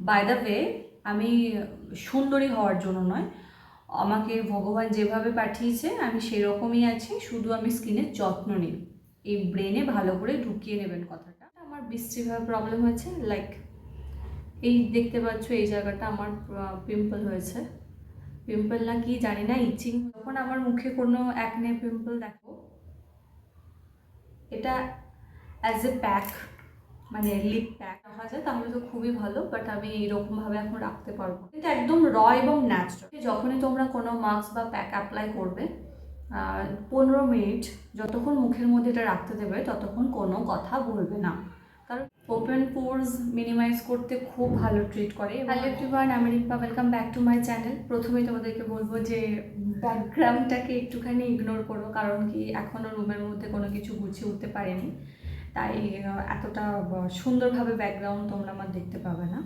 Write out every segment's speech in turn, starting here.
By the way আমি সুন্দরী হওয়ার জন্য নয়। আমাকে ভগবান যেভাবে পাঠিয়েছে, আমি সেরকমই আছি, শুধু আমি স্কিনের যত্ন নিই। এই ব্রেনে ভালো করে ঢুকিয়ে নেবেন কথাটা। আমার বৃষ্টিভাবে প্রবলেম হয়েছে লাইক এই দেখতে পাচ্ছ, এই জায়গাটা আমার পিম্পল হয়েছে। পিম্পল না কি জানি না ইচিং যখন আমার মুখে কোনো অ্যাকনে পিম্পল দেখো, এটা অ্যাজ এ প্যাক মানে লিপ প্যাক রাখা যায় তাহলে তো খুবই ভালো বাট আমি এইরকমভাবে এখন রাখতে পারব এটা একদম র এবং ন্যাচারাল যখনই তোমরা কোনো মাস্ক বা প্যাক অ্যাপ্লাই করবে পনেরো মিনিট যতক্ষণ মুখের মধ্যে এটা রাখতে দেবে, ততক্ষণ কোনো কথা বলবে না। কারণ ওপেন পোর্স মিনিমাইজ করতে খুব ভালো ট্রিট করে। হ্যালো এভরিওয়ান আমি Rimpa welcome back to my channel প্রথমেই তোমাদেরকে বলব যে ব্যাকগ্রাউন্ডটাকে একটুখানি ইগনোর করো, কারণ কি এখনও রুমের মধ্যে কোনো কিছু গুছিয়ে উঠতে পারেনি। তাই এতটা সুন্দরভাবে ব্যাকগ্রাউন্ড তোমরা আমার দেখতে পাবে না।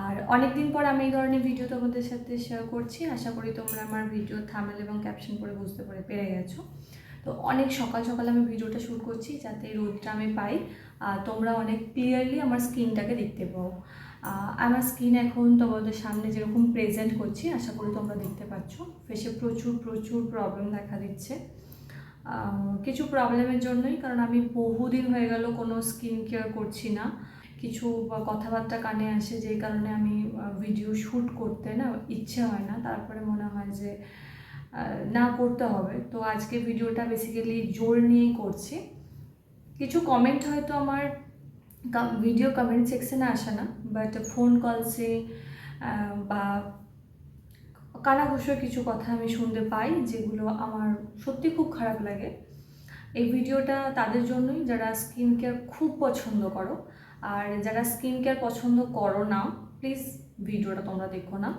আর অনেক দিন পর আমি এই ধরনের ভিডিও তোমাদের সাথে শেয়ার করছি। আশা করি তোমরা আমার ভিডিও থামেল এবং ক্যাপশন করে বুঝতে পারে, পেরে গেছো। তো অনেক সকাল সকাল আমি ভিডিওটা শ্যুট করছি যাতে রোদটা আমি পাই। আর তোমরা অনেক ক্লিয়ারলি আমার স্কিনটাকে দেখতে পাও। আমার স্কিন এখন তোমাদের সামনে যেরকম প্রেজেন্ট করছি, আশা করি তোমরা দেখতে পাচ্ছ। ফেসে প্রচুর প্রচুর প্রবলেম দেখা দিচ্ছে। কিছু প্রবলেমের জন্যই, কারণ আমি বহুদিন হয়ে গেল কোনো স্কিন কেয়ার করছি না। কিছু কথাবার্তা কানে আসে যেই কারণে আমি ভিডিও শ্যুট করতে না ইচ্ছে হয় না। তারপরে মনে হয় যে না করতে হবে। তো আজকে ভিডিওটা বেসিক্যালি জোর নিয়েই করছি। কিছু কমেন্ট হয়তো আমার ভিডিও কমেন্ট সেকশনে আসে না বাট ফোন কলসে বা কানাঘুষোর কিছু কথা আমি শুনতে পাই, যেগুলো আমার সত্যি খুব খারাপ লাগে। এই ভিডিওটা তাদের জন্যই, যারা স্কিন কেয়ার খুব পছন্দ করো, আর যারা স্কিন কেয়ার পছন্দ করো না, প্লিজ ভিডিওটা তোমরা দেখো না।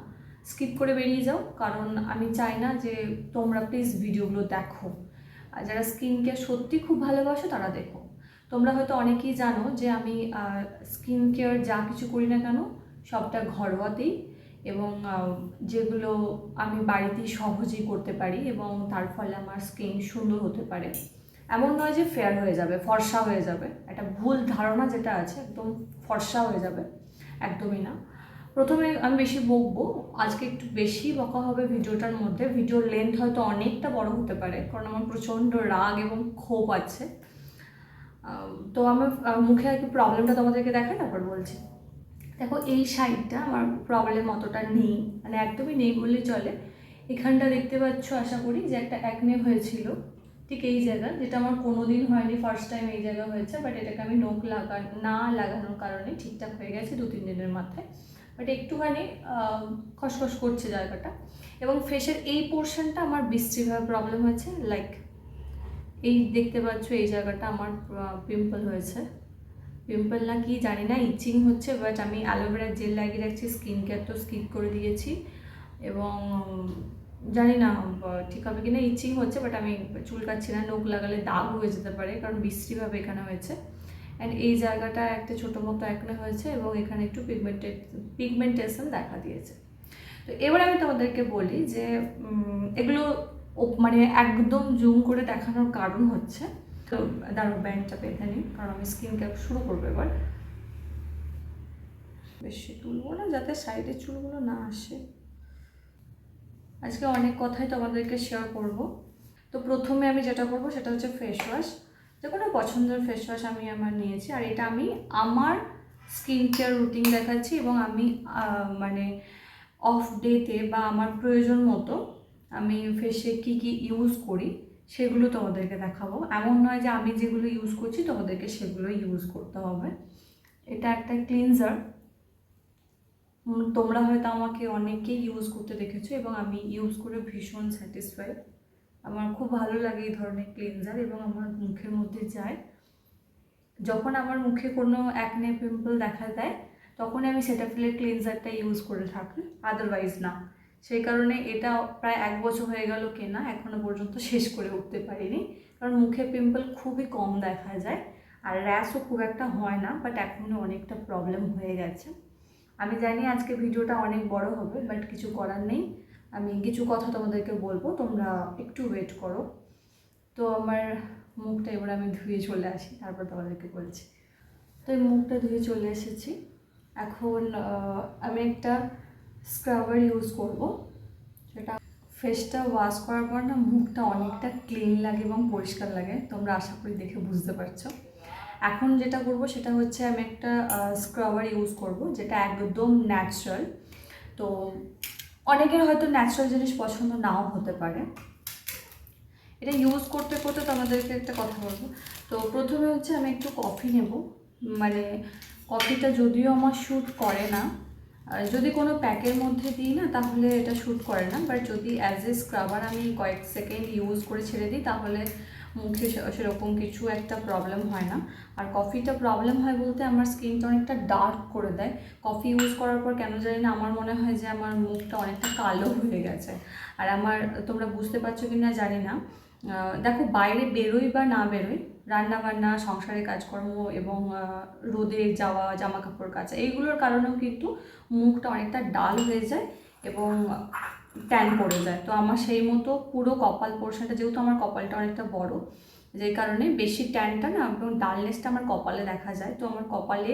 স্কিপ করে বেরিয়ে যাও, কারণ আমি চাই না যে তোমরা প্লিজ ভিডিওগুলো দেখো। আর যারা স্কিন কেয়ার সত্যি খুব ভালোবাসো, তারা দেখো। তোমরা হয়তো অনেকেই জানো যে আমি স্কিন কেয়ার যা কিছু করি না কেন, সবটা ঘরোয়াতেই এবং যেগুলো আমি বাড়িতেই সহজেই করতে পারি এবং তার ফলে আমার স্কিন সুন্দর হতে পারে। এমন নয় যে ফেয়ার হয়ে যাবে, ফর্সা হয়ে যাবে। একটা ভুল ধারণা যেটা আছে, একদম ফর্সা হয়ে যাবে। একদমই না। প্রথমে আমি বেশি বকবো, আজকে একটু বেশি বকা হবে ভিডিওটার মধ্যে। ভিডিওর লেন্থ হয়তো অনেকটা বড় হতে পারে, কারণ আমার প্রচণ্ড রাগ এবং ক্ষোভ আছে। তো আমার মুখে আর কি প্রবলেমটা তোমাদেরকে দেখাই তারপর বলছি। দেখো, এই সাইডটা আমার প্রবলেম অতটা নেই মানে একদমই নেই বললেই চলে। এখানটা দেখতে পাচ্ছ, আশা করি যে একটা অ্যাকনে হয়েছিল, ঠিক এই জায়গা, যেটা আমার কোনো দিন হয়নি ফার্স্ট টাইম এই জায়গা হয়েছে বাট এটাকে আমি নোক লাগা না লাগানোর কারণে ঠিকঠাক হয়ে গেছে দু, তিন দিনের মাথায়। বাট একটুখানি খসখস করছে জায়গাটা। এবং ফেসের এই পোর্শনটা আমার বৃষ্টিভাবে প্রবলেম হয়েছে লাইক এই দেখতে পাচ্ছ, এই জায়গাটা আমার পিম্পল হয়েছে। পিম্পল না কি জানি না ইচিং হচ্ছে বাট আমি অ্যালোভেরা জেল লাগিয়ে রাখছি স্কিন কেয়ার তো স্কিপ করে দিয়েছি। এবং জানি না ঠিক হবে কিনা ইচিং হচ্ছে বাট আমি চুলকাচ্ছি না, নখ লাগালে দাগ হয়ে যেতে পারে, কারণ বৃষ্টিভাবে এখানে হয়েছে। অ্যান্ড এই জায়গাটা একটা ছোটো মতো একনে হয়েছে, এবং এখানে একটু পিগমেন্টেড পিগমেন্টেশন দেখা দিয়েছে। তো এবার আমি তোমাদেরকে বলি যে এগুলো মানে একদম জুম করে দেখানোর কারণ হচ্ছে তো দাঁড়ো ব্যান্ডটা বেঁধে নিই, কারণ আমি স্কিন ক্যাপ শুরু করব এবার। বেশি তুলবো না, যাতে সাইডের চুলগুলো না আসে। আজকে অনেক কথাই তোমাদেরকে শেয়ার করব। তো প্রথমে আমি যেটা করব, সেটা হচ্ছে ফেস ওয়াশ যে কোনো পছন্দের ফেস ওয়াশ আমি আমার নিয়েছি, আর এটা আমি আমার স্কিন কেয়ার রুটিন দেখাচ্ছি এবং আমি মানে অফ ডেতে বা আমার প্রয়োজন মতো আমি ফেসে কি কি ইউজ করি। সেগুলো তোমাদেরকে দেখাবো। এমন নয় যে আমি যেগুলো ইউজ করছি, তোমাদেরকে সেগুলো ইউজ করতে হবে। এটা একটা ক্লিনজার তোমরা হয়তো আমাকে অনেকেই ইউজ করতে দেখেছ এবং আমি ইউজ করে ভীষণ স্যাটিসফাইড আমার খুব ভালো লাগে এই ধরনের ক্লিনজার এবং আমার মুখের মধ্যে যায়। যখন আমার মুখে কোনো অ্যাকনে পিম্পল দেখা দেয় তখন আমি সেটাফিলের ক্লিনজারটা ইউজ করে থাকি। আদারওয়াইজ না। সেই কারণে এটা প্রায় এক বছর হয়ে গেল কেনা, এখনও পর্যন্ত শেষ করে উঠতে পারিনি। কারণ মুখে পিম্পল খুবই কম দেখা যায়, আর র্যাশও খুব একটা হয় না বাট এখনও অনেকটা প্রবলেম হয়ে গেছে। আমি জানি আজকে ভিডিওটা অনেক বড় হবে বাট কিছু করার নেই। আমি কিছু কথা তোমাদেরকে বলব, তোমরা একটু ওয়েট করো। তো আমার মুখটা এবার আমি ধুয়ে চলে আসি, তারপর তোমাদেরকে বলছি। তো এই মুখটা ধুয়ে চলে এসেছি। এখন আমি একটা স্ক্রাবার ইউজ করব। সেটা ফেসটা ওয়াশ করার পর না মুখটা অনেকটা ক্লিন লাগে এবং পরিষ্কার লাগে। তোমরা আশা করি দেখে বুঝতে পারছ। এখন যেটা করব সেটা হচ্ছে আমি একটা স্ক্রাবার ইউজ করব, যেটা একদম ন্যাচারাল তো অনেকের হয়তো ন্যাচারাল জিনিস পছন্দ নাও হতে পারে। এটা ইউজ করতে করতে তোমাদেরকে একটা কথা বলব। তো প্রথমে হচ্ছে আমি একটু কফি নেব। মানে কফিটা যদিও আমার শ্যুট করে না যদি কোনো প্যাকের মধ্যে দিই না, তাহলে এটা শ্যুট করে না। বাট যদি অ্যাজ এ স্ক্রাবার আমি কয়েক সেকেন্ড ইউজ করে ছেড়ে দিই, তাহলে মুখে সেরকম কিছু একটা প্রবলেম হয় না। আর কফিটা প্রবলেম হয় বলতে আমার স্কিনটা অনেকটা ডার্ক করে দেয়। কফি ইউজ করার পর কেন জানি না আমার মনে হয় যে আমার মুখটা অনেকটা কালো হয়ে গেছে। আর আমার, তোমরা বুঝতে পারছ কি না জানি না। দেখো বাইরে বেরোই বা না বেরোই রান্না বান্না সংসারে কাজকর্ম এবং রোদে যাওয়া জামা কাপড় কাচা, এইগুলোর কারণেও কিন্তু মুখটা অনেকটা ডাল হয়ে যায় এবং ট্যান পড়ে যায়। তো আমার সেই মতো পুরো কপাল পোর্শনটা, যেহেতু আমার কপালটা অনেকটা বড়, যেই কারণে বেশি ট্যানটা না এবং ডালনেসটা আমার কপালে দেখা যায়। তো আমার কপালে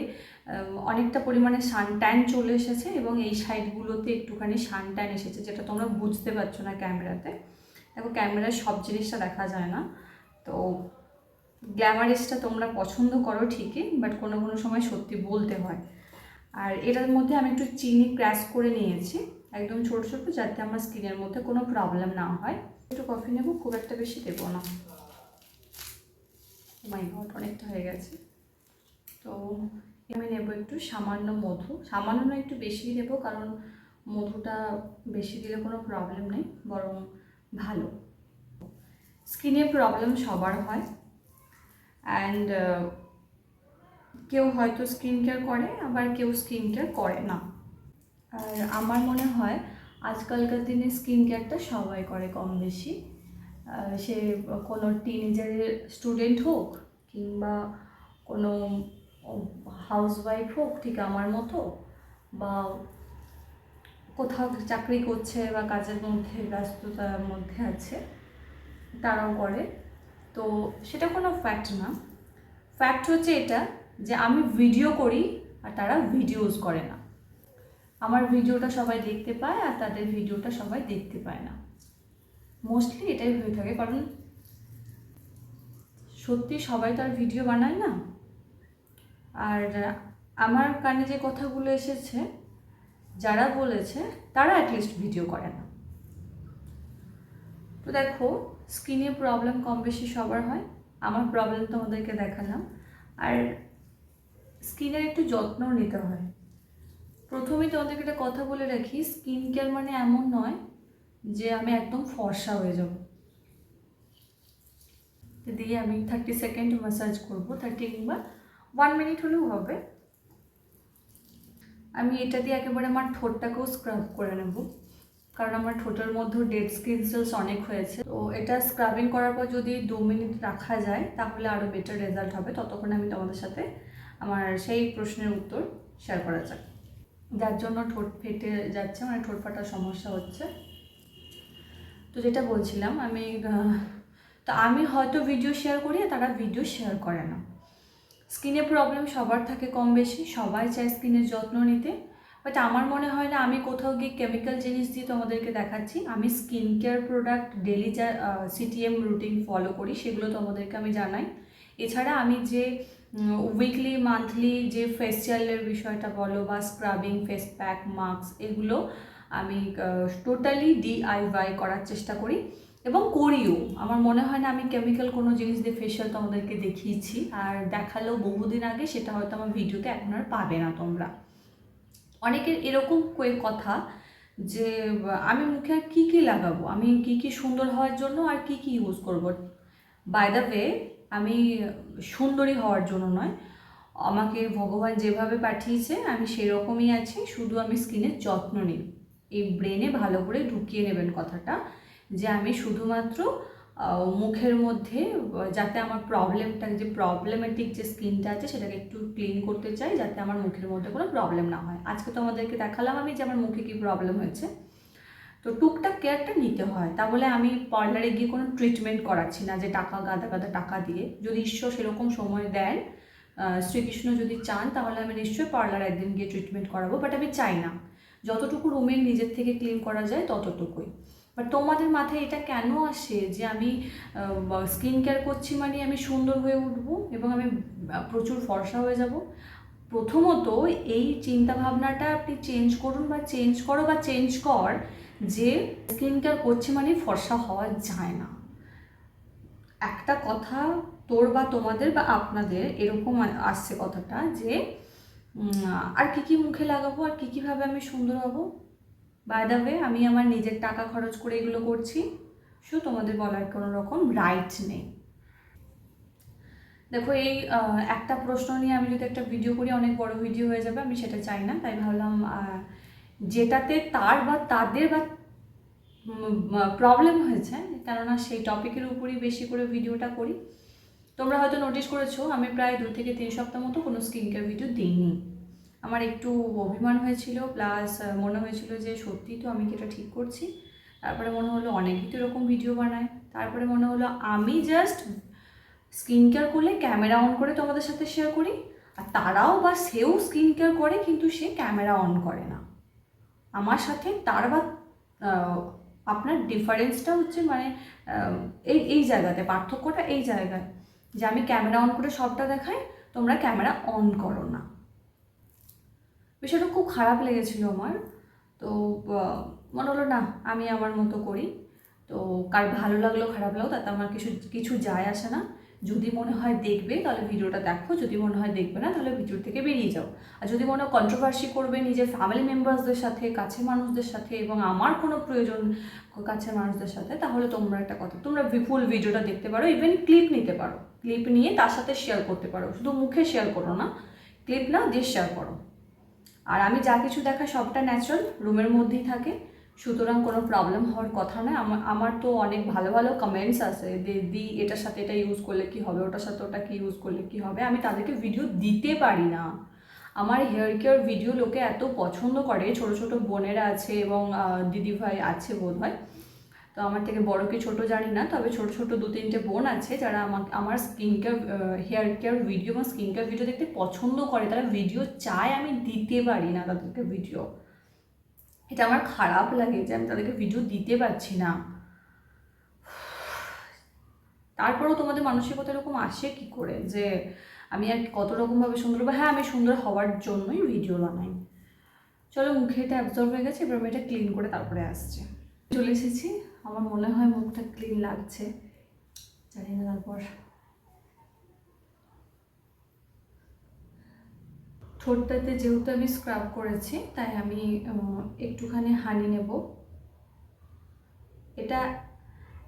অনেকটা পরিমাণে সান ট্যান চলে এসেছে এবং এই সাইডগুলোতে একটুখানি সান ট্যান এসেছে, যেটা তোমরা বুঝতে পারছ না ক্যামেরাতে। দেখো, ক্যামেরায় সব জিনিসটা দেখা যায় না। তো গ্ল্যামারিসটা তোমরা পছন্দ করো ঠিকই বাট কোনো কোনো সময় সত্যি বলতে হয়। আর এটার মধ্যে আমি একটু চিনি ক্র্যাশ করে নিয়েছি, একদম ছোট ছোট, যাতে আমার স্কিনের মধ্যে কোনো প্রবলেম না হয়। একটু কফি নেব, খুব একটা বেশি দেবো না। মাই গড অনেকটা হয়ে গেছে। তো আমি নেব একটু সামান্য মধু। সামান্য না একটু বেশি দেবো কারণ মধুটা বেশি দিলে কোনো প্রবলেম নেই, বরং ভালো। স্কিনের প্রবলেম সবার হয়। অ্যান্ড কেউ হয়তো স্কিন কেয়ার করে, আবার কেউ স্কিন কেয়ার করে না। আর আমার মনে হয়, আজকালকার দিনে স্কিন কেয়ারটা সবাই করে কম বেশি। সে কোনো টিনেজারের স্টুডেন্ট হোক, কিংবা কোনো হাউসওয়াইফ হোক, ঠিক আমার মতো, বা কোথাও চাকরি করছে বা কাজের মধ্যে ব্যস্ততার মধ্যে আছে, তারাও করে। তো সেটা কোনো ফ্যাক্ট না। ফ্যাক্ট হচ্ছে এটা যে আমি ভিডিও করি আর তারা ভিডিওজ করে না। আমার ভিডিওটা সবাই দেখতে পায় আর তাদের ভিডিওটা সবাই দেখতে পায় না। মোস্টলি এটাই হয়ে থাকে কারণ সত্যি সবাই তো আর ভিডিও বানায় না। আর আমার কানে যে কথাগুলো এসেছে, যারা বলেছে, তারা অ্যাটলিস্ট ভিডিও করে না। তো দেখো স্কিনে প্রবলেম কম বেশি সবার হয়। আমার প্রবলেম তোমাদেরকে দেখালাম। আর স্কিনের একটু যত্ন নিতে হয়। প্রথমেই তোমাদেরকে একটা কথা বলে রাখি, স্কিন কেয়ার মানে এমন নয় যে আমি একদম ফর্সা হয়ে যাব। দিয়ে আমি থার্টি সেকেন্ড ম্যাসাজ করব থার্টি কিংবা ওয়ান মিনিট হলেও হবে। আমি এটা দিয়ে একেবারে আমার ঠোঁটটাকেও স্ক্রাব করে নেব। কারণ আমার ঠোঁটের মধ্যেও ডেড স্কিন সেলস অনেক হয়েছে। তো এটা স্ক্রাবিং করার পর যদি দু মিনিট রাখা যায়, তাহলে আরও বেটার রেজাল্ট হবে। ততক্ষণ আমি তোমাদের সাথে আমার সেই প্রশ্নের উত্তর শেয়ার করা যাক। যার জন্য ঠোঁট ফেটে যাচ্ছে মানে ঠোঁট ফাটার সমস্যা হচ্ছে। তো যেটা বলছিলাম, আমি, তো আমি হয়তো ভিডিও শেয়ার করি তারা ভিডিও শেয়ার করে না। স্কিনে প্রবলেম সবার থাকে কম বেশি, সবাই চায় স্কিনের যত্ন নিতে। বাট আমার মনে হয় না আমি কোথাও গিয়ে কেমিক্যাল জিনিস দিয়ে তোমাদেরকে দেখাচ্ছি। আমি স্কিন কেয়ার প্রোডাক্ট ডেলি যা সিটিএম রুটিন ফলো করি, সেগুলো তোমাদেরকে আমি জানাই। এছাড়া আমি যে উইকলি মান্থলি যে ফেসিয়ালের বিষয়টা বলো বা স্ক্রাবিং ফেস প্যাক মাস্ক এগুলো আমি টোটালি ডিআইওয়াই করার চেষ্টা করি। এবং করিও। আমার মনে হয় না আমি কেমিক্যাল কোনো জিনিস দিয়ে ফেশিয়াল তোমাদেরকে দেখিয়েছি। আর দেখালেও বহুদিন আগে সেটা হয়তো আমার ভিডিওতে এখন আর পাবে না তোমরা। অনেকের এরকম কয়ে কথা যে, আমি মুখে আর কী কী লাগাবো? আমি কী কী সুন্দর হওয়ার জন্য আর কী কী ইউজ করব? বাই দ্য ওয়ে আমি সুন্দরী হওয়ার জন্য নয়। আমাকে ভগবান যেভাবে পাঠিয়েছে, আমি সেরকমই আছি, শুধু আমি স্কিনের যত্ন নিই। এই ব্রেনে ভালো করে ঢুকিয়ে নেবেন কথাটা যে, আমি শুধুমাত্র মুখের মধ্যে যাতে আমার প্রবলেমটা যে প্রবলেমেটিক যে স্কিনটা আছে, সেটাকে একটু ক্লিন করতে চাই, যাতে আমার মুখের মধ্যে কোনো প্রবলেম না হয়। আজকে তো আমাদেরকে দেখালাম আমি যে আমার মুখে কী প্রবলেম হয়েছে। তো টুকটাক কেয়ারটা নিতে হয়। তা বলে আমি পার্লারে গিয়ে কোনো ট্রিটমেন্ট করাচ্ছি না, যে টাকা, গাদা গাদা টাকা দিয়ে। যদি ঈশ্বর সেরকম সময় দেন শ্রীকৃষ্ণ যদি চান, তাহলে আমি নিশ্চয়ই পার্লার একদিন গিয়ে ট্রিটমেন্ট করাবো বাট আমি চাই না। যতটুকু রুমে নিজের থেকে ক্লিন করা যায়, ততটুকুই। বাট তোমাদের মাথায় এটা কেন আসে যে আমি স্কিন কেয়ার করছি মানে আমি সুন্দর হয়ে উঠবো এবং আমি প্রচুর ফর্সা হয়ে যাব? প্রথমত এই চিন্তা ভাবনাটা আপনি চেঞ্জ করুন বা চেঞ্জ করো বা চেঞ্জ কর যে স্কিন কেয়ার করছি মানে ফর্সা হওয়া যায় না। একটা কথা তোর বা তোমাদের বা আপনাদের এরকম আসছে কথাটা যে আর কি কি মুখে লাগাবো, আর কি কীভাবে আমি সুন্দর হব? বাই আমি আমার নিজের টাকা খরচ করে এগুলো করছি। সো তোমাদের বলার কোনো রকম রাইট নেই। দেখো, এই একটা প্রশ্ন নিয়ে আমি যদি একটা ভিডিও করি, অনেক বড় ভিডিও হয়ে যাবে, আমি সেটা চাই না। তাই ভাবলাম যেটাতে তার বা তাদের বা প্রবলেম হয়েছে, কেননা সেই টপিকের উপরই বেশি করে ভিডিওটা করি। তোমরা হয়তো নোটিস করেছ, আমি প্রায় দু থেকে তিন সপ্তাহ মতো কোনো স্কিন কেয়ার ভিডিও দিইনি। আমার একটু অভিমান হয়েছিল প্লাস মনে হয়েছিল যে সত্যি তো আমি কি এটা ঠিক করছি? তারপরে মনে হলো অনেকেই তো এরকম ভিডিও বানায়। তারপরে মনে হলো আমি জাস্ট স্কিন কেয়ার করলে ক্যামেরা অন করে তোমাদের সাথে শেয়ার করি, আর তারাও বা সেও স্কিন কেয়ার করে, কিন্তু সে ক্যামেরা অন করে না। আমার সাথে তার বা আপনার ডিফারেন্সটা হচ্ছে মানে এই এই জায়গাতে, পার্থক্যটা এই জায়গায়। যে আমি ক্যামেরা অন করে সবটা দেখাই, তোমরা ক্যামেরা অন করো না। বিষয়টা খুব খারাপ লেগেছিল আমার। তো মনে হলো না, আমি আমার মতো করি। তো, কার ভালো লাগল, খারাপ লাগল, তাতে আমার কিছু কিছু যায় আসে না। যদি মনে হয় দেখবে, তাহলে ভিডিওটা দেখো। যদি মনে হয় দেখবে না, তাহলে ভিডিও থেকে বেরিয়ে যাও। আর যদি মনে হয় কন্ট্রোভার্সি করবে নিজের ফ্যামিলি মেম্বার্সদের সাথে, কাছের মানুষদের সাথে এবং আমার কোনো প্রয়োজন কাছের মানুষদের সাথে, তাহলে তোমরা একটা কথা, তোমরা ফুল ভিডিওটা দেখতে পারো ইভেন ক্লিপ নিতে পারো। ক্লিপ নিয়ে তার সাথে শেয়ার করতে পারো। শুধু মুখে শেয়ার করো না ক্লিপ না, দিয়ে শেয়ার করো। আর আমি যা কিছু দেখা সবটা ন্যাচারাল রুমের মধ্যেই থাকে। সুতরাং কোনো প্রবলেম হওয়ার কথা নয়। আমার আমার তো অনেক ভালো ভালো কমেন্টস আছে যে, দি, এটার সাথে এটা ইউজ করলে কি হবে? ওটার সাথে ওটা কি ইউজ করলে কি হবে? আমি তাদেরকে ভিডিও দিতে পারি না। আমার হেয়ার কেয়ার ভিডিও লোকে এত পছন্দ করে। ছোট ছোট বোনেরা আছে এবং দিদিভাই আছে বোধ হয় তো আমার থেকে বড় কি ছোট জানি না, তবে ছোট ছোট দু তিনটে বোন আছে যারা আমাকে আমার skin care hair care video বা স্কিন কেয়ার ভিডিও দেখতে পছন্দ করে। তারা ভিডিও চায় আমি দিতে পারি না তাদেরকে ভিডিও এটা আমার খারাপ লাগে যে আমি তাদেরকে ভিডিও দিতে পারছি না। তারপরেও তোমাদের মানসিকতা এরকম আসে কি করে? যে আমি আর কত রকমভাবে সুন্দর বা হ্যাঁ আমি সুন্দর হওয়ার জন্যই ভিডিও বানাই। চলো মুখে এটা অ্যাবজর্ব হয়ে গেছে, এবার আমি এটা ক্লিন করে তারপরে আসছে। চলে এসেছি। আমার মনে হয় মুখটা ক্লিন লাগছে। জানি না তারপর। ঠোঁটটাতে যেহেতু আমি স্ক্রাব করেছি, তাই আমি একটুখানি হানি নেব। এটা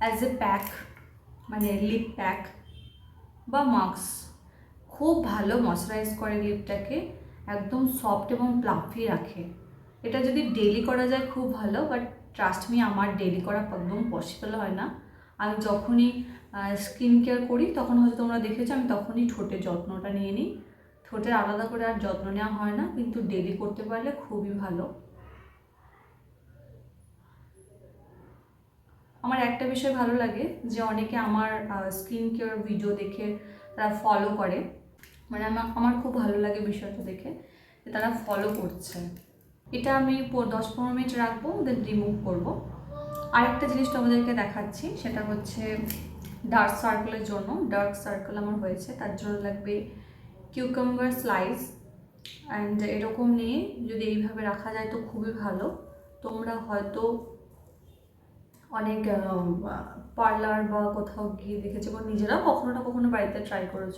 অ্যাজ এ প্যাক মানে লিপ প্যাক বা মাস্ক খুব ভালো ময়শ্চারাইজ করে লিপটাকে একদম সফট এবং প্লাফি রাখে। এটা যদি ডেলি করা যায় খুব ভালো বাট ট্রাস্ট মি আমার ডেলি করা একদম পসিবল হয় না। আমি যখনই স্কিন কেয়ার করি, তখন হয়তো তোমরা দেখেছ, আমি তখনই ঠোঁটের যত্নটা নিয়ে নিই। ঠোঁটের আলাদা করে আর যত্ন নেওয়া হয় না, কিন্তু ডেলি করতে পারলে খুবই ভালো। আমার একটা বিষয় ভালো লাগে, যে অনেকে আমার স্কিন কেয়ার ভিডিও দেখে তারা ফলো করে। মানে আমার আমার খুব ভালো লাগে বিষয়টা দেখে, যে তারা ফলো করছে। এটা আমি দশ পনেরো মিনিট রাখব দেন রিমুভ করব। আরেকটা জিনিস তোমাদেরকে দেখাচ্ছি, সেটা হচ্ছে ডার্ক সার্কেলের জন্য। ডার্ক সার্কেল আমার হয়েছে, তার জন্য লাগবে কিউকাম্বার স্লাইস অ্যান্ড এরকম নিয়ে যদি এইভাবে রাখা যায় তো খুবই ভালো। তোমরা হয়তো অনেক পার্লার বা কোথাও গিয়ে দেখেছ বা নিজেরাও কখনো না কখনো বাড়িতে ট্রাই করেছ।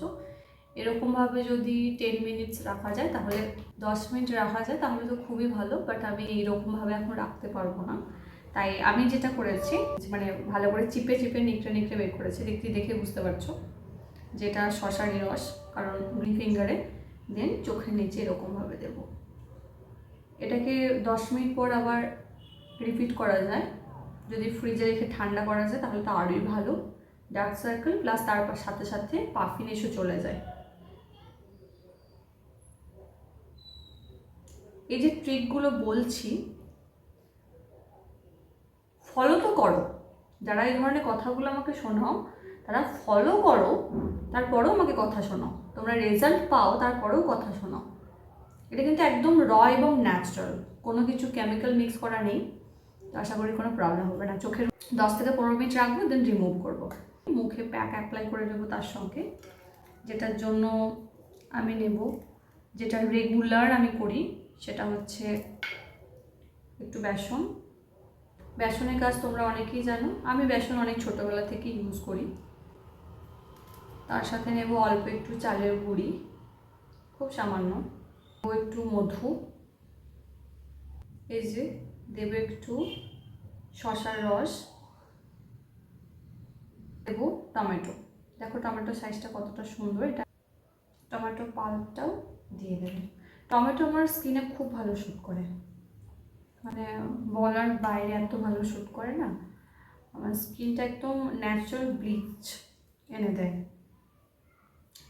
এরকমভাবে যদি টেন মিনিটস রাখা যায়, তাহলে দশ মিনিট রাখা যায়, তাহলে তো খুবই ভালো বাট আমি এইরকমভাবে এখন রাখতে পারব না। তাই আমি যেটা করেছি মানে ভালো করে চিপে চিপে নিকড়ে নিকড়ে বের করেছি, দেখতে দেখে বুঝতে পারছ, যেটা শশারি রস, কারণ গ্রিন ফিঙ্গারে দেন চোখের নিচে এরকমভাবে দেব। এটাকে দশ মিনিট পর আবার রিপিট করা যায়। যদি ফ্রিজে রেখে ঠান্ডা করা যায়, তাহলে তো আরোই ভালো। ডার্ক সার্কেল প্লাস তারপর সাথে সাথে পাফিনেশও চলে যায়। এই যে ট্রিকগুলো বলছি ফলো তো করো। যারা এই ধরনের কথাগুলো আমাকে শোনাও, তারা ফলো করো, তারপরেও আমাকে কথা শোনাও। তোমরা রেজাল্ট পাও, তারপরেও কথা শোনো এটা কিন্তু একদম র এবং ন্যাচারাল কোনো কিছু কেমিক্যাল মিক্স করা নেই। তো আশা করি কোনো প্রবলেম হবে না। চোখের দশ থেকে পনেরো মিনিট রাখব দেন রিমুভ করব। মুখে প্যাক অ্যাপ্লাই করে দেবো তার সঙ্গে, যেটার জন্য আমি নেব, যেটা রেগুলার আমি করি। সেটা হচ্ছে একটু বেসন। বেসনের কাজ তোমরা অনেকেই জানো। আমি বেসন অনেক ছোটোবেলা থেকে ইউজ করি। তার সাথে নেব অল্প একটু চালের গুঁড়ি, খুব সামান্য। ও একটু মধু। এই যে দেবে একটু শশার রস। দেবো টমেটো। দেখো টমেটো সাইজটা কতটা সুন্দর। এটা টমেটো পাল্পটাও দিয়ে দেবে। টমেটো আমার স্কিনে খুব ভালো শ্যুট করে। মানে বলার বাইরে এত ভালো শ্যুট করে না। আমার স্কিনটা একদম ন্যাচারাল ব্লিচ এনে দেয়।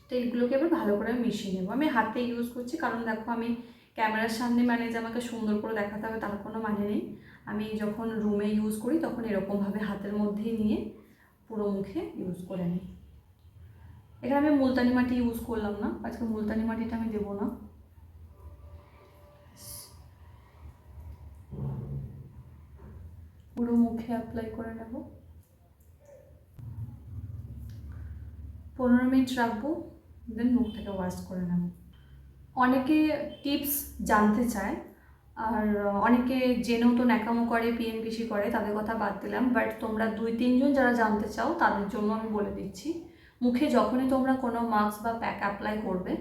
তো এইগুলোকে এবার ভালো করে মিশিয়ে নেব। আমি হাতে ইউজ করছি, কারণ দেখো আমি ক্যামেরার সামনে মানে যে আমাকে সুন্দর করে দেখাতে হবে তার কোনো মানে নেই। আমি যখন রুমে ইউজ করি তখন এরকমভাবে হাতের মধ্যেই নিয়ে পুরো মুখে ইউজ করে নিই। এখানে আমি মুলতানি মাটি ইউজ করলাম না। আজকে মুলতানি মাটিটা আমি দেবো না। পুরো মুখে অ্যাপ্লাই করে নেব। পনেরো মিনিট রাখব দেন মুখ থেকে ওয়াশ করে নেব। অনেকে টিপস জানতে চায়, আর অনেকে জেনেও তো ন্যাকামো করে পিএনপিসি করে, তাদের কথা বাদ দিলাম বাট তোমরা দুই, তিনজন যারা জানতে চাও, তাদের জন্য আমি বলে দিচ্ছি। মুখে যখনই তোমরা কোনো মাস্ক বা প্যাক অ্যাপ্লাই করবে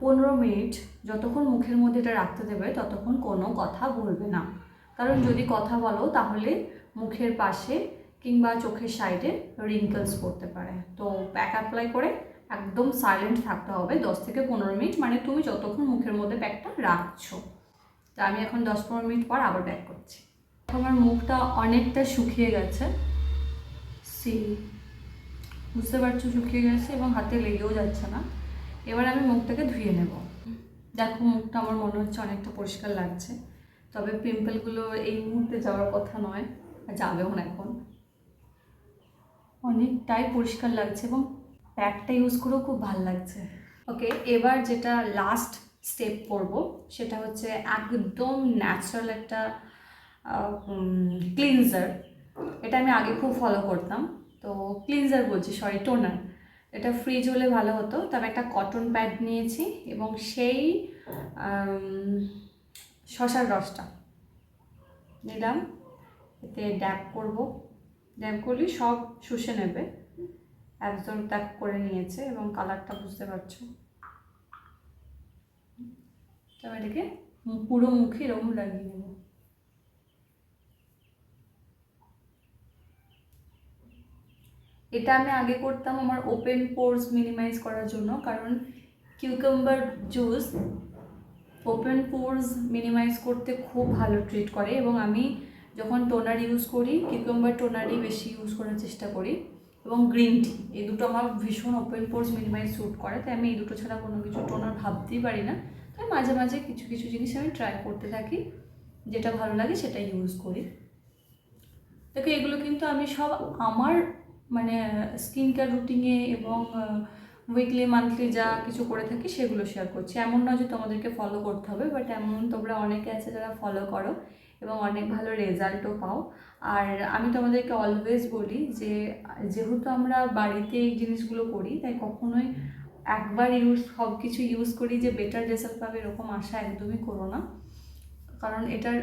পনেরো মিনিট যতক্ষণ মুখের মধ্যে এটা রাখতে দেবে, ততক্ষণ কোনো কথা বলবে না। কারণ যদি কথা বলো তাহলে মুখের পাশে কিংবা চোখের সাইডে রিঙ্কলস পড়তে পারে। তো প্যাক অ্যাপ্লাই করে একদম সাইলেন্ট থাকতে হবে। দশ থেকে পনেরো মিনিট মানে তুমি যতক্ষণ মুখের মধ্যে প্যাকটা রাখছো। তা আমি এখন দশ পনেরো মিনিট পর আবার ব্যাক করছি। আমার মুখটা অনেকটা শুকিয়ে গেছে। সি বুঝতে পারছ শুকিয়ে গেছে এবং হাতে লেগেও যাচ্ছে না। এবার আমি মুখটাকে ধুয়ে নেব। দেখো মুখটা আমার মনে হচ্ছে অনেকটা পরিষ্কার লাগছে। তবে পিম্পলগুলো এই মুহূর্তে যাওয়ার কথা নয়, আর যাবেও না এখন। অনেকটাই পরিষ্কার লাগছে এবং প্যাকটা ইউজ করেও খুব ভালো লাগছে। ওকে, এবার যেটা লাস্ট স্টেপ করব, সেটা হচ্ছে একদম ন্যাচারাল একটা ক্লিনজার এটা আমি আগে খুব ফলো করতাম। তো ক্লিনজার বলছি সরি টোনার এটা ফ্রিজ হলে ভালো হতো, তবে একটা কটন প্যাড নিয়েছি এবং সেই শশার রসটা। নিলাম, এতে ড্যাপ করব। ড্যাপ করলে সব শুষে নেবে। অ্যাবজর্ব ট্যাপ করে নিয়েছে এবং কালারটা বুঝতে পারছ? তবে এটাকে পুরো মুখে এরকম লাগিয়ে নেব। এটা আমি আগে করতাম আমার ওপেন পোর্স মিনিমাইজ করার জন্য, কারণ cucumber juice open pores minimise করতে খুব ভালো ট্রিট করে এবং আমি যখন টোনার ইউজ করি কিউকাম্বার টোনারই বেশি ইউজ করার চেষ্টা করি এবং গ্রিন টি এই দুটো আমার ভীষণ ওপেন পোর্স মিনিমাইজ স্যুট করে, তাই আমি এই দুটো ছাড়া কোনো কিছু টোনার ভাবতেই পারি না। তাই মাঝে মাঝে কিছু কিছু জিনিস আমি ট্রাই করতে থাকি, যেটা ভালো লাগে সেটা ইউজ করি। দেখো এগুলো কিন্তু আমি সব আমার মানে স্কিন কেয়ার রুটিনে এবং উইকলি মান্থলি যা কিছু করে থাকি সেগুলো শেয়ার করছি। এমন নয় যে তোমাদেরকে ফলো করতে হবে বাট এমন তোমরা অনেকে আছে যারা ফলো করো এবং অনেক ভালো রেজাল্টও পাও। আর আমি তোমাদেরকে অলওয়েজ বলি যে, যেহেতু আমরা বাড়িতে এই জিনিসগুলো করি, তাই কখনোই একবার ইউজ সব কিছু ইউজ করি যে বেটার রেজাল্ট পাবে এরকম আশা একদমই করো না। কারণ এটার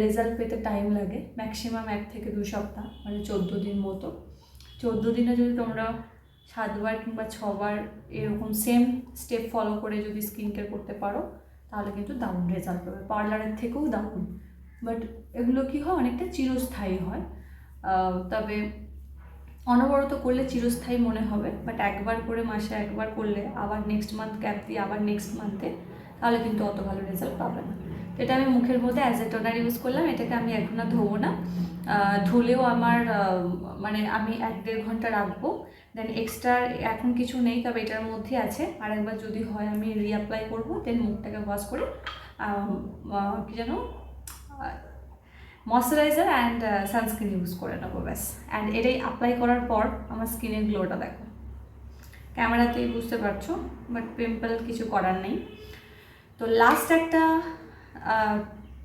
রেজাল্ট পেতে টাইম লাগে ম্যাক্সিমাম এক থেকে দু সপ্তাহ মানে চোদ্দ দিন মতো। চোদ্দ দিনে যদি তোমরা সাতবার কিংবা ছবার এরকম সেম স্টেপ ফলো করে যদি স্কিন কেয়ার করতে পারো, তাহলে কিন্তু দারুণ রেজাল্ট পাবে। পার্লারের থেকেও দারুণ। বাট এগুলো কী হয়? অনেকটা চিরস্থায়ী হয়। তবে অনবরত করলে চিরস্থায়ী মনে হবে। বাট একবার করে মাসে একবার করলে, আবার নেক্সট মান্থ গ্যাপ দিয়ে আবার নেক্সট মান্থে তাহলে কিন্তু অত ভালো রেজাল্ট পাবে না। এটা আমি মুখের মধ্যে অ্যাজ এ টোনার ইউজ করলাম। এটাকে আমি এখন আর ধোবো না। ধুলেও আমার মানে আমি এক দেড় ঘণ্টা রাখব। দেন এক্সট্রা এখন কিছু নেই, তবে এটার মধ্যে আছে। আর একবার যদি হয় আমি রিঅ্যাপ্লাই করব দেন মুখটাকে ওয়াশ করে কী যেন ময়শ্চারাইজার অ্যান্ড সানস্ক্রিন ইউজ করে নেব, ব্যাস। অ্যান্ড এটাই অ্যাপ্লাই করার পর আমার স্কিনের গ্লোটা দেখো। ক্যামেরাতেই বুঝতে পারছ বাট পিম্পল কিছু করার নেই। তো লাস্ট একটা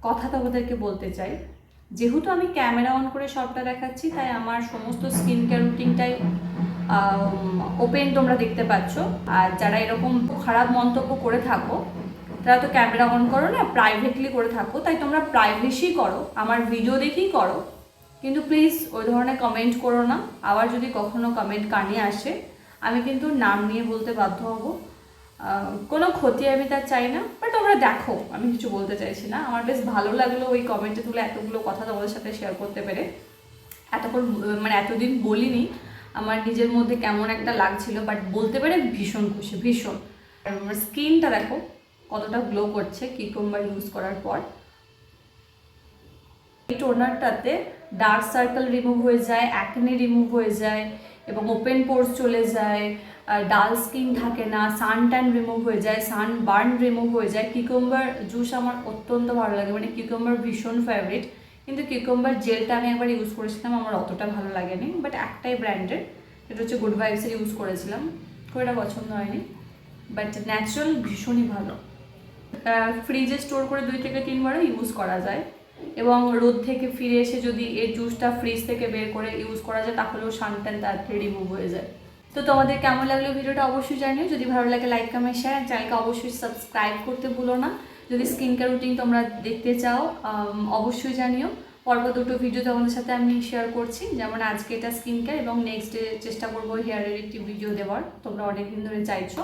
কথা তোমাদেরকে বলতে চাই। যেহেতু আমি ক্যামেরা অন করে সবটা দেখাচ্ছি, তাই আমার সমস্ত স্কিন কেয়ার রুটিনটাই ওপেন তোমরা দেখতে পাচ্ছ। আর যারা এরকম খারাপ মন্তব্য করে থাকো, তারা তো ক্যামেরা অন করো না প্রাইভেটলি করে থাকো। তাই তোমরা প্রাইভেসি করো, আমার ভিডিও দেখেই করো। কিন্তু প্লিজ ওই ধরনের কমেন্ট করো না। আবার যদি কখনো কমেন্ট কানে আসে, আমি কিন্তু নাম নিয়ে বলতে বাধ্য হব। কোনো ক্ষতি আমি তার চাই না বাট তোমরা দেখো, আমি কিছু বলতে চাইছি না। আমার বেশ ভালো লাগল ওই কমেন্টে তুলে এতগুলো কথা তোমাদের সাথে শেয়ার করতে পেরে। এতক্ষণ মানে এতদিন বলিনি আমার নিজের মধ্যে কেমন একটা লাগছিল বাট বলতে পেরে ভীষণ খুশি, ভীষণ। আর আমার স্কিনটা দেখো, কতটা গ্লো করছে কিকম্বার ইউজ করার পর। এই টোনারটাতে ডার্ক সার্কেল রিমুভ হয়ে যায় অ্যাকনে রিমুভ হয়ে যায়, এবং ওপেন পোর্স চলে যায় ডাল স্কিন থাকে না সান ট্যান রিমুভ হয়ে যায় সান বার্ন রিমুভ হয়ে যায়। কিকম্বার জুস আমার অত্যন্ত ভালো লাগে মানে কিকম্বার ভীষণ ফেভারিট কিন্তু কিকম্বার জেলটা আমি একবার ইউজ করেছিলাম, আমার অতটা ভালো লাগেনি বাট একটাই ব্র্যান্ডের এটা হচ্ছে গুড ভাইবসের ইউজ করেছিলাম, খুব এটা পছন্দ হয়নি বাট ন্যাচারাল ভীষণই ভালো। ফ্রিজে স্টোর করে দুই থেকে তিনবারও ইউজ করা যায়, এবং রোদ থেকে ফিরে এসে যদি এই জুসটা ফ্রিজ থেকে বের করে ইউজ করা যায়, তাহলেও সানটান তাড়াতাড়ি রিমুভ হয়ে যায়। তো তোমাদের কেমন লাগল ভিডিওটা অবশ্যই জানিও, যদি ভালো লাগে লাইক কমেন্ট শেয়ার চ্যানেলকে অবশ্যই সাবস্ক্রাইব করতে ভুলো না। যদি স্কিন কেয়ার রুটিন তোমরা দেখতে চাও অবশ্যই জানিও। পরপর দুটো ভিডিও তোমাদের সাথে আমি শেয়ার করছি। যেমন আজকে এটা স্কিন কেয়ার এবং নেক্সট ডে চেষ্টা করব হেয়ারের একটি ভিডিও দেওয়ার। তোমরা অনেকদিন ধরে চাইছো।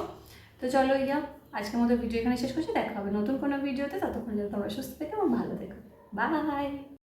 তো চলো ইয়া, আজকের মতো ভিডিও এখানে শেষ করছি। দেখা হবে নতুন কোনো ভিডিওতে ততক্ষণ যেন তোমরা সুস্থ থেকে এবং ভালো থেকো। বাই